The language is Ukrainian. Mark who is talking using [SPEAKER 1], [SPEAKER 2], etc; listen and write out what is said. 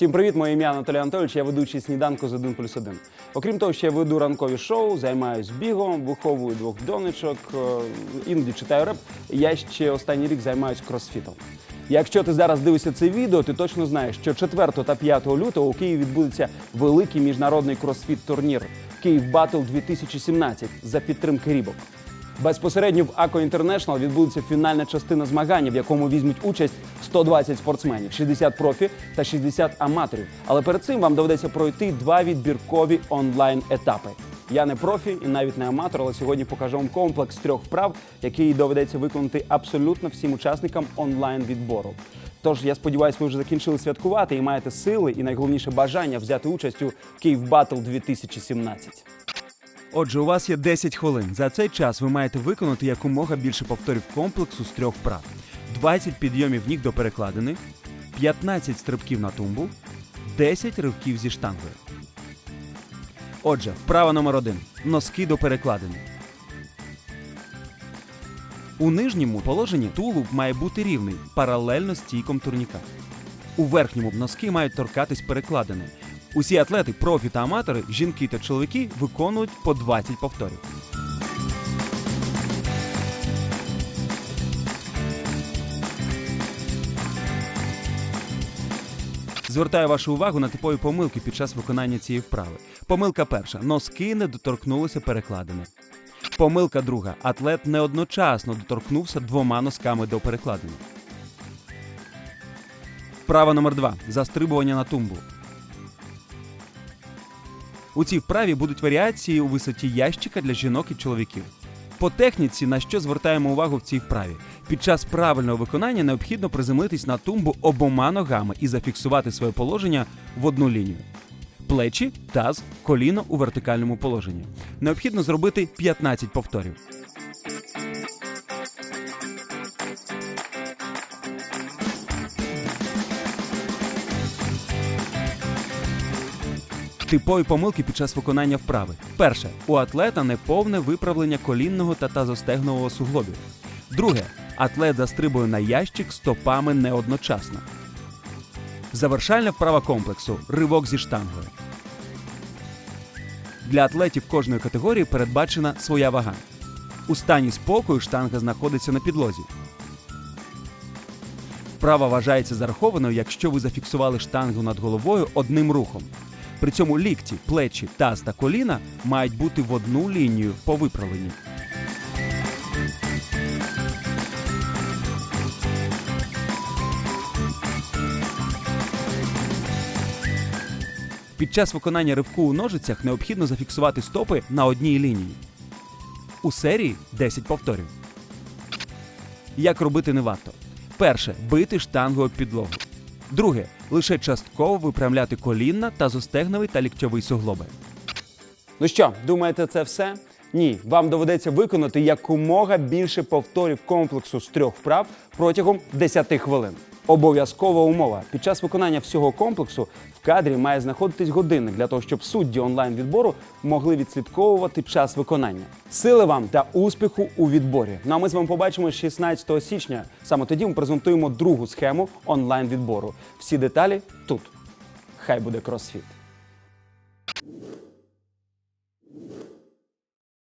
[SPEAKER 1] Всім привіт, моє ім'я Анатолій Анатолійович, я ведучий сніданку з 1 плюс 1. Окрім того, я веду ранкові шоу, займаюсь бігом, виховую двох донечок, е, іноді читаю реп. Я ще останній рік займаюсь кросфітом. Якщо ти зараз дивишся це відео, ти точно знаєш, що 4 та 5 лютого у Києві відбудеться великий міжнародний кросфіт-турнір Київ Батл 2017 за підтримки Рібок. Безпосередньо в Ако Інтернешнл відбудеться фінальна частина змагання, в якому візьмуть участь 120 спортсменів, 60 профі та 60 аматорів. Але перед цим вам доведеться пройти два відбіркові онлайн етапи. Я не профі і навіть не аматор, але сьогодні покажу вам комплекс трьох вправ, який доведеться виконати абсолютно всім учасникам онлайн відбору. Тож я сподіваюся, ви вже закінчили святкувати і маєте сили і найголовніше бажання взяти участь у Київ Батл 2017.
[SPEAKER 2] Отже, у вас є 10 хвилин. За цей час ви маєте виконати якомога більше повторів комплексу з трьох вправ: 20 підйомів ніг до перекладини, 15 стрибків на тумбу, 10 ривків зі штангою. Отже, вправа номер один. Носки до перекладини. У нижньому положенні тулуб має бути рівний, паралельно стійком турніка. У верхньому носки мають торкатись перекладини. Усі атлети, профі та аматори, жінки та чоловіки виконують по 20 повторів. Звертаю вашу увагу на типові помилки під час виконання цієї вправи. Помилка перша: носки не доторкнулися перекладини. Помилка друга: атлет не одночасно доторкнувся двома носками до перекладини. Вправа номер два застрибування на тумбу. У цій вправі будуть варіації у висоті ящика для жінок і чоловіків. По техніці, на що звертаємо увагу в цій вправі. Під час правильного виконання необхідно приземлитись на тумбу обома ногами і зафіксувати своє положення в одну лінію. Плечі, таз, коліно у вертикальному положенні. Необхідно зробити 15 повторів. Типові помилки під час виконання вправи. Перше. У атлета неповне виправлення колінного та тазостегнового суглобів. Друге. Атлет застрибує на ящик стопами не одночасно. Завершальна вправа комплексу ривок зі штангою. Для атлетів кожної категорії передбачена своя вага. У стані спокою штанга знаходиться на підлозі. Вправа вважається зарахованою, якщо ви зафіксували штангу над головою одним рухом. При цьому лікті, плечі, таз та коліна мають бути в одну лінію по виправленні. Під час виконання ривку у ножицях необхідно зафіксувати стопи на одній лінії. У серії 10 повторів. Як робити не варто. Перше бити штангу об підлогу. Друге лише частково випрямляти колінна та зостегновий та ліктьовий суглоби.
[SPEAKER 1] Ну що, думаєте, це все? Ні, вам доведеться виконати якомога більше повторів комплексу з трьох вправ протягом 10 хвилин. Обов'язкова умова. Під час виконання всього комплексу в кадрі має знаходитись годинник для того, щоб судді онлайн відбору могли відслідковувати час виконання. Сили вам та успіху у відборі. Ну а ми з вами побачимо 16 січня. Саме тоді ми презентуємо другу схему онлайн відбору. Всі деталі тут. Хай буде кросфіт.